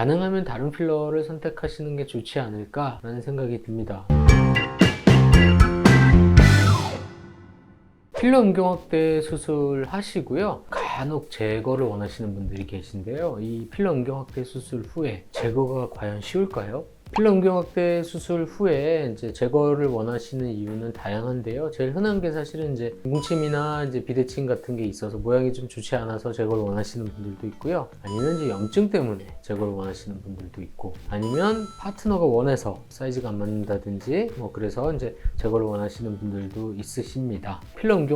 가능하면 다른 필러를 선택하시는 게 좋지 않을까라는 생각이 듭니다. 필러 음경 확대 수술 하시고요. 간혹 제거를 원하시는 분들이 계신데요. 이 필러 음경 확대 수술 후에 제거가 과연 쉬울까요? 확대 수술 후에 이제 제거를 원하시는 이유는 다양한데요. 제일 흔한 게 사실은 이제 뭉침이나 이제 비대칭 같은 게 있어서 모양이 좀 좋지 않아서 제거를 원하시는 분들도 있고요. 아니면 이제 염증 때문에 제거를 원하시는 분들도 있고, 아니면 파트너가 원해서 사이즈가 안 맞는다든지 뭐 그래서 이제 제거를 원하시는 분들도 있으십니다.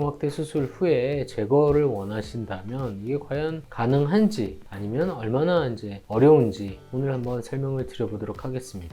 확대 수술 후에 제거를 원하신다면 이게 과연 가능한지 아니면 얼마나 이제 어려운지 오늘 한번 설명을 드려보도록 하겠습니다.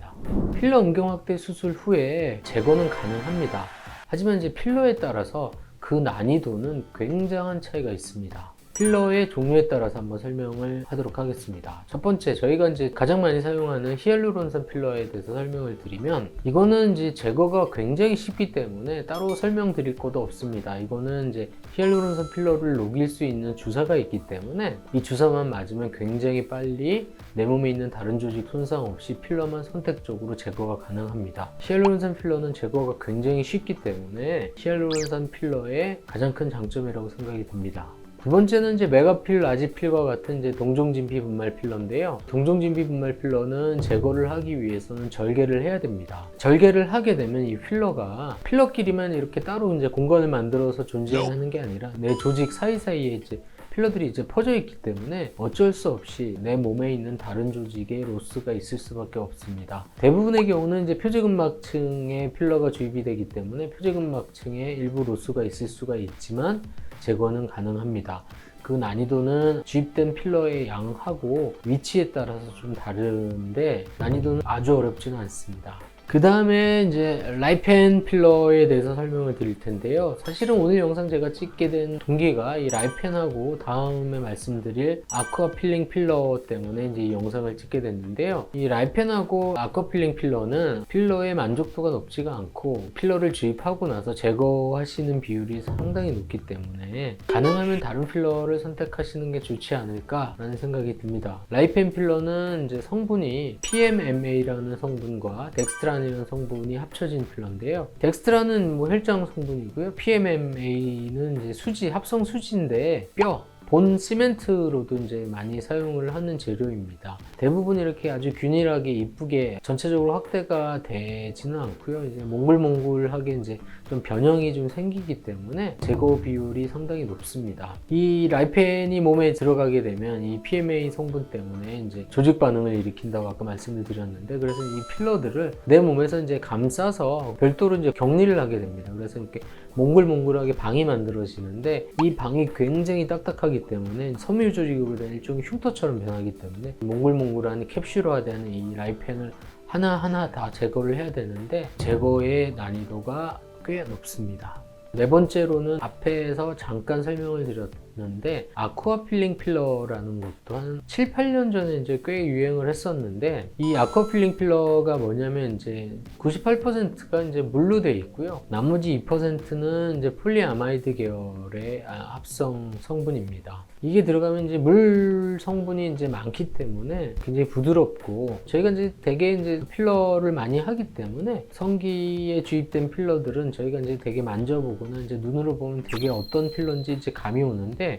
필러 음경 확대 수술 후에 제거는 가능합니다. 하지만 이제 필러에 따라서 그 난이도는 굉장한 차이가 있습니다. 필러의 종류에 따라서 한번 설명을 하도록 하겠습니다. 첫 번째, 저희가 이제 가장 많이 사용하는 히알루론산 필러에 대해서 설명을 드리면, 이거는 이제 제거가 굉장히 쉽기 때문에 따로 설명드릴 것도 없습니다. 이거는 이제 히알루론산 필러를 녹일 수 있는 주사가 있기 때문에 이 주사만 맞으면 굉장히 빨리 내 몸에 있는 다른 조직 손상 없이 필러만 선택적으로 제거가 가능합니다. 히알루론산 필러는 제거가 굉장히 쉽기 때문에 히알루론산 필러의 가장 큰 장점이라고 생각이 듭니다. 두 번째는 이제 메가필, 라지필과 같은 이제 동종진피 분말 필러인데요. 동종진피 분말 필러는 제거를 하기 위해서는 절개를 해야 됩니다. 절개를 하게 되면 이 필러가 필러끼리만 이렇게 따로 이제 공간을 만들어서 존재하는 게 아니라 내 조직 사이사이에 이제 필러들이 이제 퍼져 있기 때문에 어쩔 수 없이 내 몸에 있는 다른 조직에 로스가 있을 수밖에 없습니다. 대부분의 경우는 이제 표지근막층에 필러가 주입이 되기 때문에 표지근막층에 일부 로스가 있을 수가 있지만 제거는 가능합니다. 그 난이도는 주입된 필러의 양하고 위치에 따라서 좀 다른데 난이도는 아주 어렵지는 않습니다. 그 다음에 이제 라이펜 필러에 대해서 설명을 드릴 텐데요. 사실은 오늘 영상 제가 찍게 된 동기가 이 라이펜하고 다음에 말씀드릴 아쿠아 필링 필러 때문에 이제 이 영상을 찍게 됐는데요. 이 라이펜하고 아쿠아 필링 필러는 필러의 만족도가 높지가 않고 필러를 주입하고 나서 제거하시는 비율이 상당히 높기 때문에 가능하면 다른 필러를 선택하시는 게 좋지 않을까라는 생각이 듭니다. 라이펜 필러는 이제 성분이 PMMA라는 성분과 덱스트 라는 성분이 합쳐진 필러인데요. 덱스트라는 뭐 혈장 성분이고요. PMMA는 수지, 합성 수지인데 뼈, 본 시멘트로도 이제 많이 사용을 하는 재료입니다. 대부분 이렇게 아주 균일하게 이쁘게 전체적으로 확대가 되지는 않고요. 이제 몽글몽글하게 이제 좀 변형이 좀 생기기 때문에 제거 비율이 상당히 높습니다. 이 라이펜이 몸에 들어가게 되면 이 PMA 성분 때문에 이제 조직 반응을 일으킨다고 아까 말씀을 드렸는데 그래서 이 필러들을 내 몸에서 이제 감싸서 별도로 이제 격리를 하게 됩니다. 그래서 이렇게 몽글몽글하게 방이 만들어지는데 이 방이 굉장히 딱딱하기 때문에 섬유 조직으로 된 일종의 흉터처럼 변하기 때문에 몽글몽글한 캡슐화되는 이 라이펜을 하나하나 다 제거를 해야 되는데 제거의 난이도가 꽤 높습니다. 네 번째로는 앞에서 잠깐 설명을 드렸 는데 아쿠아 필링 필러라는 것도 한 7, 8년 전에 이제 꽤 유행을 했었는데 이 아쿠아 필링 필러가 뭐냐면 이제 98%가 이제 물로 되어 있고요. 나머지 2%는 이제 폴리아마이드 계열의 아, 합성 성분입니다. 이게 들어가면 이제 물 성분이 이제 많기 때문에 굉장히 부드럽고 저희가 이제 되게 이제 필러를 많이 하기 때문에 성기에 주입된 필러들은 저희가 이제 되게 만져보거나 이제 눈으로 보면 되게 어떤 필러인지 이제 감이 오는데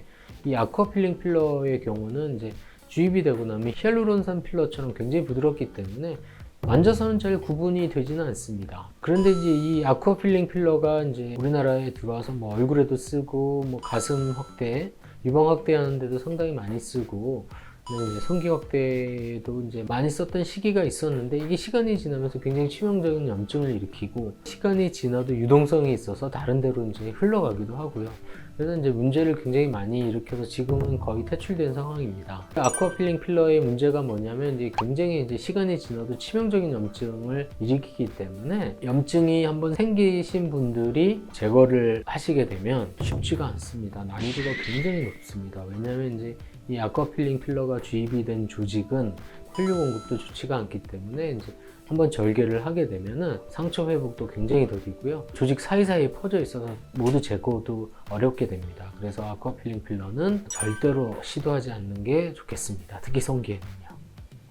이 아쿠아 필링 필러의 경우는 이제 주입이 되고 나면 히알루론산 필러처럼 굉장히 부드럽기 때문에 만져서는 잘 구분이 되지는 않습니다. 그런데 이제 이 아쿠아 필링 필러가 이제 우리나라에 들어와서 뭐 얼굴에도 쓰고 뭐 가슴 확대, 유방 확대하는데도 상당히 많이 쓰고 이제 성기 확대도 이제 많이 썼던 시기가 있었는데 이게 시간이 지나면서 굉장히 치명적인 염증을 일으키고 시간이 지나도 유동성이 있어서 다른 데로 이제 흘러가기도 하고요. 그래서 이제 문제를 굉장히 많이 일으켜서 지금은 거의 퇴출된 상황입니다. 아쿠아 필링 필러의 문제가 뭐냐면 이제 굉장히 이제 시간이 지나도 치명적인 염증을 일으키기 때문에 염증이 한번 생기신 분들이 제거를 하시게 되면 쉽지가 않습니다. 난이도가 굉장히 높습니다. 왜냐하면 이제 이 아쿠아 필링 필러가 주입이 된 조직은 혈류 공급도 좋지가 않기 때문에 이제 한번 절개를 하게 되면은 상처 회복도 굉장히 더디고요. 조직 사이사이에 퍼져 있어서 모두 제거도 어렵게 됩니다. 그래서 아쿠아 필링 필러는 절대로 시도하지 않는 게 좋겠습니다. 특히 성기에는요.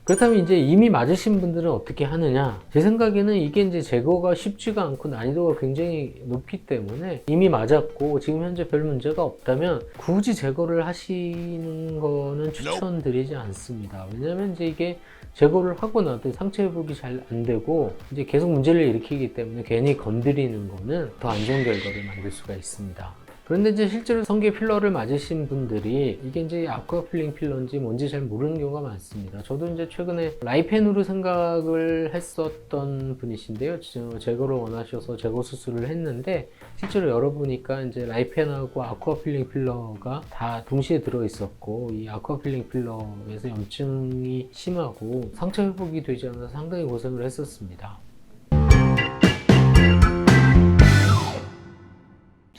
그렇다면 이제 이미 맞으신 분들은 어떻게 하느냐? 제 생각에는 이게 이제 제거가 쉽지가 않고 난이도가 굉장히 높기 때문에 이미 맞았고 지금 현재 별 문제가 없다면 굳이 제거를 하시는 거는 추천드리지 않습니다. 왜냐면 이제 이게 제거를 하고 나도 상처 회복이 잘 안 되고 이제 계속 문제를 일으키기 때문에 괜히 건드리는 거는 더 안 좋은 결과를 만들 수가 있습니다. 그런데 이제 실제로 성게 필러를 맞으신 분들이 이게 이제 아쿠아필링 필러인지 뭔지 잘 모르는 경우가 많습니다. 저도 이제 최근에 라이펜으로 생각을 했었던 분이신데요. 저- 제거를 원하셔서 제거 수술을 했는데 실제로 열어보니까 이제 라이펜하고 아쿠아필링 필러가 다 동시에 들어 있었고 이 아쿠아필링 필러에서 염증이 심하고 상처 회복이 되지 않아서 상당히 고생을 했었습니다.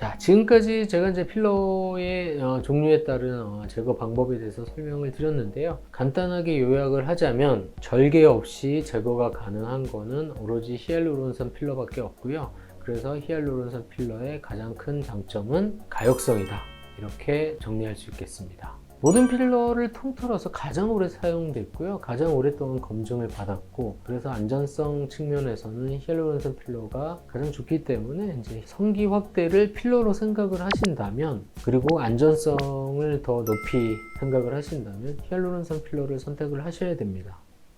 자, 지금까지 제가 이제 필러의 어, 종류에 따른 어, 제거 방법에 대해서 설명을 드렸는데요. 간단하게 요약을 하자면 절개 없이 제거가 가능한 거는 오로지 히알루론산 필러밖에 없고요. 그래서 히알루론산 필러의 가장 큰 장점은 가역성이다. 이렇게 정리할 수 있겠습니다. 모든 필러를 통틀어서 가장 오래 사용됐고요. 가장 오랫동안 검증을 받았고, 그래서 안전성 측면에서는 히알루론산 필러가 가장 좋기 때문에 이제 성기 확대를 필러로 생각을 하신다면, 그리고 안전성을 더 높이 생각을 하신다면 히알루론산 필러를 선택을 하셔야 됩니다.